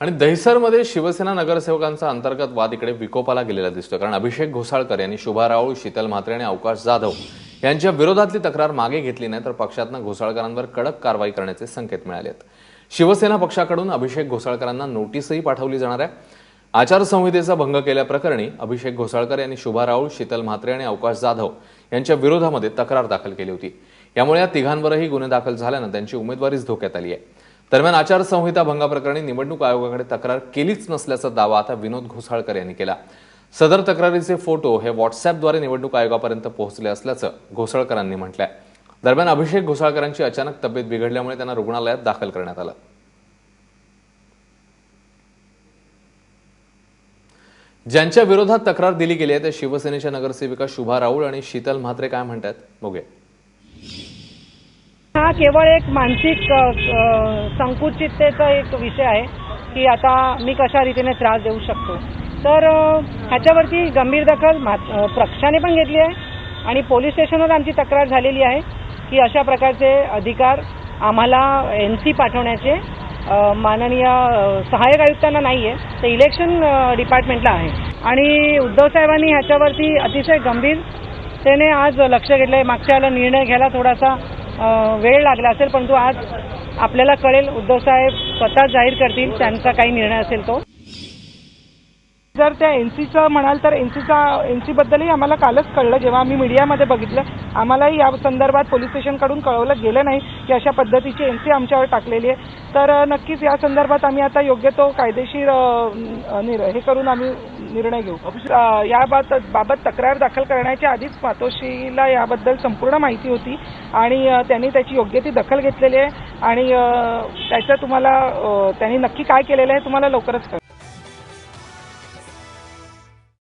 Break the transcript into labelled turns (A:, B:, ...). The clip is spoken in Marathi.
A: आणि दहिसरमध्ये शिवसेना नगरसेवकांचा अंतर्गत वाद इकडे विकोपाला गेलेला दिसतोय. कारण अभिषेक घोसाळकर यांनी शुभा राऊळ शीतल म्हात्रे आणि अवकाश जाधव यांच्या विरोधातली तक्रार मागे घेतली नाही तर पक्षातनं घोसाळकरांवर कडक कारवाई करण्याचे संकेत मिळाले आहेत. शिवसेना पक्षाकडून अभिषेक घोसाळकरांना नोटीसही पाठवली जाणार आहे. आचारसंहितेचा भंग केल्याप्रकरणी अभिषेक घोसाळकर यांनी शुभा राऊळ शीतल म्हात्रे आणि अवकाश जाधव यांच्या विरोधामध्ये तक्रार दाखल केली होती. यामुळे या तिघांवरही गुन्हे दाखल झाल्यानं त्यांची उमेदवारीच धोक्यात आली आहे. दरम्यान आचारसंहिता भंगाप्रकरणी निवडणूक आयोगाकडे तक्रार केलीच नसल्याचा दावा आता विनोद घोसाळकर यांनी केला. सदर तक्रारीचे फोटो हे व्हॉट्सअपद्वारे निवडणूक आयोगापर्यंत पोहोचले असल्याचं घोसाळकरांनी म्हटलंय. दरम्यान अभिषेक घोसाळकरांची अचानक तब्येत बिघडल्यामुळे त्यांना रुग्णालयात दाखल करण्यात आलं. ज्यांच्या विरोधात तक्रार दिली गेली आहे त्या शिवसेनेच्या नगरसेविका शुभा राऊळ आणि शीतल म्हात्रे काय म्हणतात बघूया.
B: हा केवळ एक मानसिक संकुचिततेचा एक विषय आहे की आता मी कशा रीतीने त्रास देऊ शकतो. तर ह्याच्यावरती गंभीर दखल मा- पक्षाने पण घेतली आहे आणि पोलीस स्टेशनवर आमची तक्रार झालेली आहे की अशा प्रकारचे अधिकार आम्हाला एन सी पाठवण्याचे माननीय सहाय्यक आयुक्तांना नाही आहे ते इलेक्शन डिपार्टमेंटला आहे. आणि उद्धव साहेबांनी ह्याच्यावरती अतिशय गंभीरतेने आज लक्ष घेतलंय. मागच्या वेळेला निर्णय घ्यायला थोडासा वेळ लागला असेल परंतु आज आपल्याला कळेल उद्धव साहेब स्वतः जाहीर करतील त्यांचा काही निर्णय असेल तो.
C: जर त्या एनसीचं म्हणाल तर एनसीचा एनसी बद्दलही आम्हाला कालच कळलं. जेव्हा आम्ही मीडियामध्ये बघितलं आम्हालाही या संदर्भात पोलीस स्टेशनकडून कळवलं गेलं नाही की अशा पद्धतीची एनसी आमच्यावर टाकलेली आहे. तर नक्कीच या संदर्भात आम्ही आता योग्य तो कायदेशीर हे करून आम्ही निर्णय घेऊ. याबाबत बाबत तक्रार दाखल करण्याच्या आधीच मातोश्रीला याबद्दल संपूर्ण माहिती होती आणि त्यांनी त्याची योग्य ती दखल घेतलेली आहे आणि त्याचं तुम्हाला त्यांनी नक्की काय केलेलं आहे तुम्हाला लवकरच कळेल.